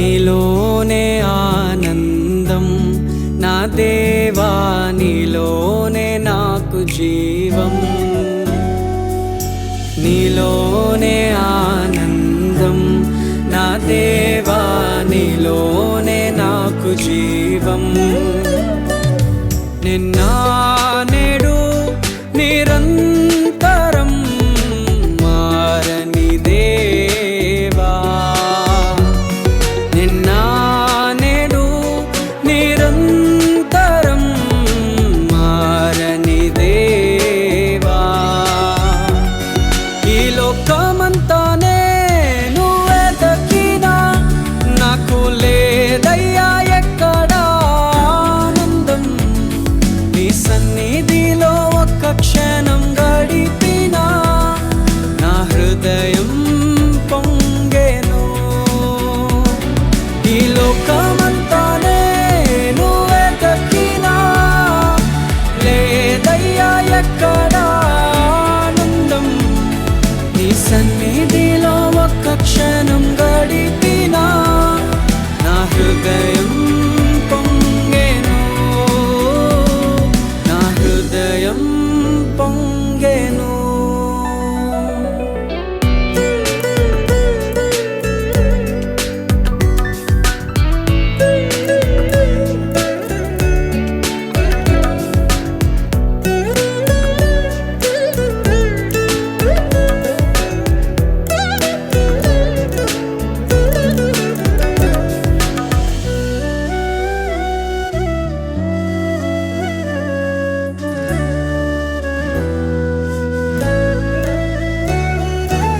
నీలోనే ఆనందం. నా దేవా నీలోనే నాకు జీవం. నీలోనే ఆనందం. నా దేవా నీలోనే నాకు జీవం. నిన్న నేడు నిరంతరం ఈ లోకమంతానే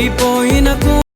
నా యేసు తప్పిపోయిన కుమారుని